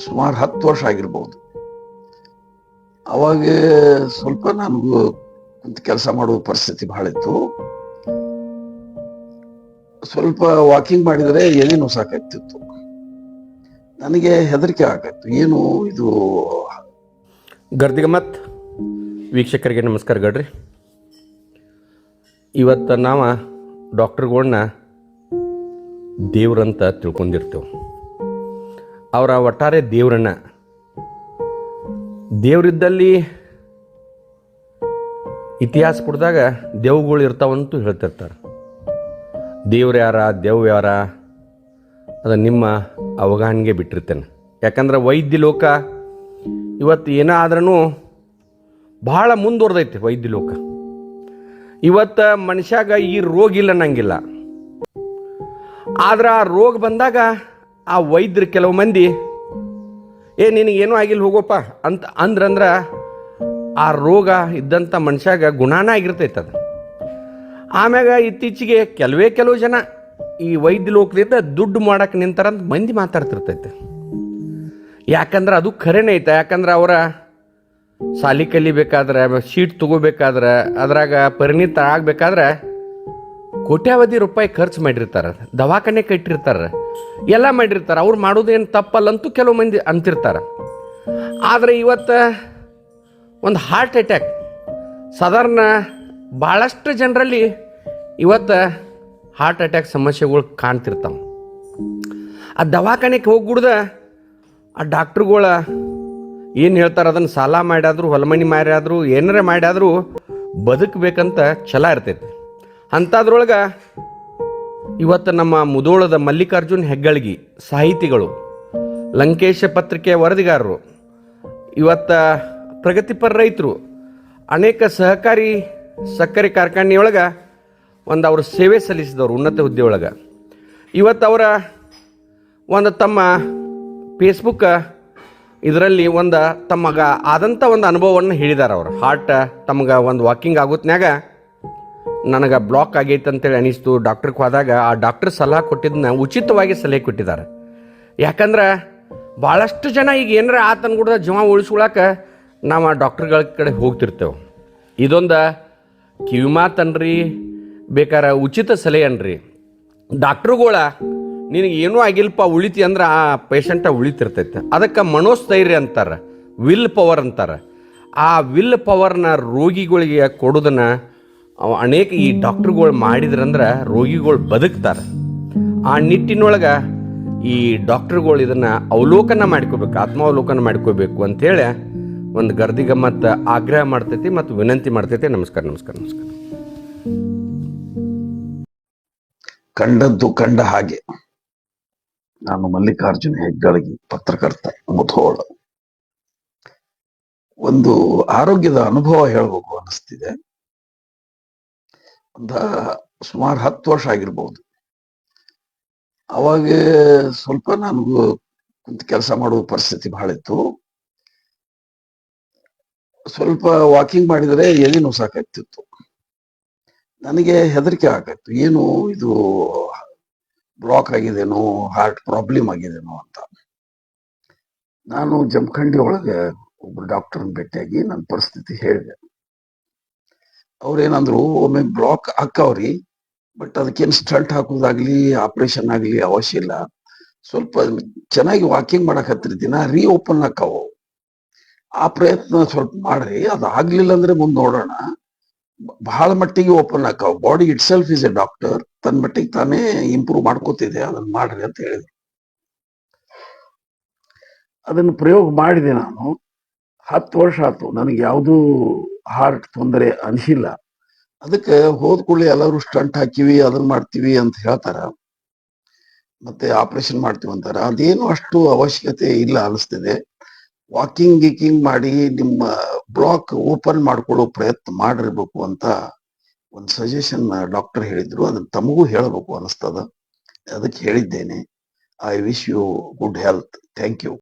ಸುಮಾರು ಹತ್ತು ವರ್ಷ ಆಗಿರ್ಬೋದು. ಅವಾಗ ಸ್ವಲ್ಪ ನನಗೂ ಕೆಲಸ ಮಾಡುವ ಪರಿಸ್ಥಿತಿ ಬಹಳ ಇತ್ತು. ಸ್ವಲ್ಪ ವಾಕಿಂಗ್ ಮಾಡಿದರೆ ಏನೇನು ಸಾಕಾಗ್ತಿತ್ತು. ನನಗೆ ಹೆದರಿಕೆ ಆಗತ್ತು. ಏನು ಇದು? ಗರ್ದಿಗಮತ್ ವೀಕ್ಷಕರಿಗೆ ನಮಸ್ಕಾರ ಗಡ್ರಿ. ಇವತ್ತು ನಾವು ಡಾಕ್ಟರ್ಗಳನ್ನ ದೇವ್ರಂತ ತಿಳ್ಕೊಂಡಿರ್ತೇವೆ. ಅವರ ಒಟ್ಟಾರೆ ದೇವರನ್ನ. ದೇವರಿದ್ದಲ್ಲಿ ಇತಿಹಾಸ ಪುಟದಾಗ ದೇವ್ಗಳು ಇರ್ತಾವಂತೂ ಹೇಳ್ತಿರ್ತಾರೆ. ದೇವ್ರು ಯಾರ, ದೇವ್ ಯಾರ ಅದು ನಿಮ್ಮ ಅವಗಾಹನೆಗೆ ಬಿಟ್ಟಿರ್ತೇನೆ. ಯಾಕಂದ್ರೆ ವೈದ್ಯ ಲೋಕ ಇವತ್ತು ಏನೇ ಆದ್ರೂ ಭಾಳ ಮುಂದುವರ್ದೈತೆ ವೈದ್ಯ ಲೋಕ. ಇವತ್ತು ಮನುಷ್ಯಾಗ ಈ ರೋಗ ಇಲ್ಲ ಅನ್ನಂಗಿಲ್ಲ ಆದ್ರೆ ಆ ರೋಗ ಬಂದಾಗ ಆ ವೈದ್ಯರು ಕೆಲವು ಮಂದಿ, ಏ ನಿನಗೇನೂ ಆಗಿಲ್ಲ ಹೋಗೋಪ್ಪ ಅಂತ ಅಂದ್ರಂದ್ರೆ ಆ ರೋಗ ಇದ್ದಂಥ ಮನುಷ್ಯಾಗ ಗುಣಾನ ಆಗಿರ್ತೈತೆ ಅದು. ಆಮ್ಯಾಗ ಇತ್ತೀಚೆಗೆ ಕೆಲವೇ ಕೆಲವು ಜನ ಈ ವೈದ್ಯ ಲೋಕದಿಂದ ದುಡ್ಡು ಮಾಡಕ್ಕೆ ನಿಂತಾರಂತ ಮಂದಿ ಮಾತಾಡ್ತಿರ್ತೈತೆ. ಯಾಕಂದ್ರೆ ಅದು ಖರೇನೇ ಐತೆ. ಯಾಕಂದ್ರೆ ಅವರ ಸಾಲಿ ಕಲಿಬೇಕಾದ್ರೆ, ಶೀಟ್ ತಗೋಬೇಕಾದ್ರೆ, ಅದ್ರಾಗ ಪರಿಣಿತ ಆಗ್ಬೇಕಾದ್ರೆ ಕೋಟ್ಯಾವಧಿ ರೂಪಾಯಿ ಖರ್ಚು ಮಾಡಿರ್ತಾರೆ, ದವಾಖಾನೆ ಕಟ್ಟಿರ್ತಾರೆ, ಎಲ್ಲ ಮಾಡಿರ್ತಾರೆ. ಅವ್ರು ಮಾಡೋದೇನು ತಪ್ಪಲ್ಲಂತೂ ಕೆಲವು ಮಂದಿ ಅಂತಿರ್ತಾರೆ. ಆದರೆ ಇವತ್ತು ಒಂದು ಹಾರ್ಟ್ ಅಟ್ಯಾಕ್ ಸಾಧಾರಣ ಭಾಳಷ್ಟು ಜನರಲ್ಲಿ ಇವತ್ತು ಹಾರ್ಟ್ ಅಟ್ಯಾಕ್ ಸಮಸ್ಯೆಗಳು ಕಾಣ್ತಿರ್ತಾವೆ. ಆ ದವಾಖಾನೆಗೆ ಹೋಗ್ಬಿಡ್ದ ಆ ಡಾಕ್ಟ್ರುಗಳ ಏನು ಹೇಳ್ತಾರೆ ಅದನ್ನು ಸಾಲ ಮಾಡ್ಯಾದ್ರು, ಹೊಲಮನಿ ಮಾರ್ಯಾದ್ರು, ಏನಾರ ಮಾಡ್ಯಾದ್ರು ಬದುಕಬೇಕಂತ ಛಲ ಇರ್ತೈತಿ. ಅಂಥದ್ರೊಳಗೆ ಇವತ್ತು ನಮ್ಮ ಮುದೋಳದ ಮಲ್ಲಿಕಾರ್ಜುನ್ ಹೆಗ್ಗಳಿಗಿ, ಸಾಹಿತಿಗಳು, ಲಂಕೇಶ ಪತ್ರಿಕೆಯ ವರದಿಗಾರರು, ಇವತ್ತು ಪ್ರಗತಿಪರ ರೈತರು, ಅನೇಕ ಸಹಕಾರಿ ಸಕ್ಕರೆ ಕಾರ್ಖಾನೆಯೊಳಗೆ ಒಂದು ಅವರು ಸೇವೆ ಸಲ್ಲಿಸಿದವರು, ಉನ್ನತ ಹುದ್ದೆ ಒಳಗೆ ಇವತ್ತು ಅವರ ಒಂದು ತಮ್ಮ ಫೇಸ್ಬುಕ್ ಇದರಲ್ಲಿ ಒಂದು ತಮಗ ಆದಂಥ ಒಂದು ಅನುಭವವನ್ನು ಹೇಳಿದ್ದಾರೆ ಅವರು. ಹಾರ್ಟ್ ತಮ್ಗೆ ಒಂದು ವಾಕಿಂಗ್ ಆಗುತ್ನ್ಯಾಗ ನನಗೆ ಬ್ಲಾಕ್ ಆಗೈತೆ ಅಂತೇಳಿ ಅನಿಸ್ತು. ಡಾಕ್ಟ್ರಿಗೆ ಹೋದಾಗ ಆ ಡಾಕ್ಟ್ರ್ ಸಲಹೆ ಕೊಟ್ಟಿದ್ದನ್ನ ಉಚಿತವಾಗಿ ಸಲಹೆ ಕೊಟ್ಟಿದ್ದಾರೆ. ಯಾಕಂದ್ರೆ ಭಾಳಷ್ಟು ಜನ ಈಗ ಏನಾರ ಆತನ ಕೂಡ ಜೀವ ಉಳಿಸ್ಕೊಳಕ್ಕೆ ನಾವು ಆ ಡಾಕ್ಟ್ರ್ಗಳ ಕಡೆ ಹೋಗ್ತಿರ್ತೇವೆ. ಇದೊಂದು ಕಿವಿ ಮಾತನ್ರಿ ಬೇಕಾರ ಉಚಿತ ಸಲಹೆ ಅನ್ರಿ. ಡಾಕ್ಟ್ರುಗಳ ನಿನಗೆ ಏನೂ ಆಗಿಲ್ಲಪ್ಪ, ಉಳಿತಿ ಅಂದ್ರೆ ಆ ಪೇಷಂಟ ಉಳಿತಿರ್ತೈತೆ. ಅದಕ್ಕೆ ಮನೋಸ್ಥೈರ್ಯ ಅಂತಾರೆ ವಿಲ್ ಪವರ್ ಅಂತಾರೆ. ಆ ವಿಲ್ ಪವರ್ನ ರೋಗಿಗಳಿಗೆ ಕೊಡೋದನ್ನ ಅನೇಕ ಈ ಡಾಕ್ಟ್ರುಗಳು ಮಾಡಿದ್ರಂದ್ರೆ ರೋಗಿಗಳು ಬದುಕ್ತಾರೆ. ಆ ನಿಟ್ಟಿನೊಳಗೆ ಈ ಡಾಕ್ಟ್ರುಗಳು ಇದನ್ನು ಅವಲೋಕನ ಮಾಡ್ಕೋಬೇಕು, ಆತ್ಮಾವಲೋಕನ ಮಾಡ್ಕೋಬೇಕು ಅಂಥೇಳಿ ಒಂದು ಗರ್ದಿಗ ಮತ್ತು ಆಗ್ರಹ ಮಾಡ್ತೈತಿ ಮತ್ತು ವಿನಂತಿ ಮಾಡ್ತೈತಿ. ನಮಸ್ಕಾರ ನಮಸ್ಕಾರ ನಮಸ್ಕಾರ. ಕಂಡದ್ದು ಕಂಡ ಹಾಗೆ. ನಾನು ಮಲ್ಲಿಕಾರ್ಜುನ ಹೆಗ್ಗಳಗಿ ಪತ್ರಕರ್ತ, ಮುಧೋಳ. ಒಂದು ಆರೋಗ್ಯದ ಅನುಭವ ಹೇಳ್ಬೇಕು ಅನಿಸ್ತಿದೆ ಒಂದ ಸುಮಾರು ಹತ್ತು ವರ್ಷ ಆಗಿರ್ಬೋದು. ಅವಾಗ ಸ್ವಲ್ಪ ನನಗೂ ಕುಂತ ಕೆಲಸ ಮಾಡುವ ಪರಿಸ್ಥಿತಿ ಬಹಳ ಇತ್ತು. ಸ್ವಲ್ಪ ವಾಕಿಂಗ್ ಮಾಡಿದರೆ ಎದೆ ಸಾಕಾಗ್ತಿತ್ತು. ನನಗೆ ಹೆದರಿಕೆ ಆಗತ್ತು ಏನು ಇದು ಬ್ಲಾಕ್ ಆಗಿದೆನೋ ಹಾರ್ಟ್ ಪ್ರಾಬ್ಲಮ್ ಆಗಿದೆನೋ ಅಂತ. ನಾನು ಜಮಖಂಡಿ ಒಳಗೆ ಒಬ್ರು ಡಾಕ್ಟರ್ನ ಭೇಟಿಯಾಗಿ ನನ್ನ ಪರಿಸ್ಥಿತಿ ಹೇಳಿದೆ. ಅವ್ರೇನಂದ್ರು, ಒಮ್ಮೆ ಬ್ಲಾಕ್ ಹಾಕವ್ರಿ ಬಟ್ ಅದಕ್ಕೇನು ಸ್ಟಂಟ್ ಹಾಕೋದಾಗ್ಲಿ ಆಪರೇಷನ್ ಆಗ್ಲಿ ಅವಶ್ಯ ಇಲ್ಲ. ಸ್ವಲ್ಪ ಚೆನ್ನಾಗಿ ವಾಕಿಂಗ್ ಮಾಡಕ್ ಹತ್ತಿರ ರೀ ಓಪನ್ ಹಾಕಾವು ಆ ಪ್ರಯತ್ನ ಸ್ವಲ್ಪ ಮಾಡ್ರಿ, ಅದು ಆಗ್ಲಿಲ್ಲ ಅಂದ್ರೆ ಮುಂದೆ ನೋಡೋಣ. ಬಹಳ ಮಟ್ಟಿಗೆ open ಹಾಕಾವ್. Body itself is a doctor ತನ್ನ ಮಟ್ಟಿಗೆ ತಾನೇ ಇಂಪ್ರೂವ್ ಮಾಡ್ಕೋತಿದೆ ಅದನ್ನ ಮಾಡ್ರಿ ಅಂತ ಹೇಳಿದ್ರು. ಅದನ್ನು ಪ್ರಯೋಗ ಮಾಡಿದೆ ನಾನು. ಹತ್ತು ವರ್ಷ ಆಯ್ತು, ನನಗೆ ಯಾವುದೂ ಹಾರ್ಟ್ ತೊಂದರೆ ಅನಿಸಿಲ್ಲ. ಅದಕ್ಕೆ ಹೋದ ಕೂಡಲೇ ಎಲ್ಲರೂ ಸ್ಟಂಟ್ ಹಾಕಿವಿ ಅದನ್ನ ಮಾಡ್ತೀವಿ ಅಂತ ಹೇಳ್ತಾರ. ಮತ್ತೆ ಆಪರೇಷನ್ ಮಾಡ್ತೀವಿ ಅಂತಾರ. ಅದೇನು ಅಷ್ಟು ಅವಶ್ಯಕತೆ ಇಲ್ಲ ಅನಿಸ್ತಿದೆ. ವಾಕಿಂಗ್ ಗೀಕಿಂಗ್ ಮಾಡಿ ನಿಮ್ಮ ಬ್ಲಾಕ್ ಓಪನ್ ಮಾಡ್ಕೊಳ್ಳೋ ಪ್ರಯತ್ನ ಮಾಡಿರ್ಬೇಕು ಅಂತ ಒಂದು ಸಜೆಷನ್ ಡಾಕ್ಟರ್ ಹೇಳಿದ್ರು. ಅದನ್ನ ತಮಗೂ ಹೇಳಬೇಕು ಅನಿಸ್ತದ. ಅದಕ್ಕೆ ಹೇಳಿದ್ದೇನೆ. I wish you good health thank you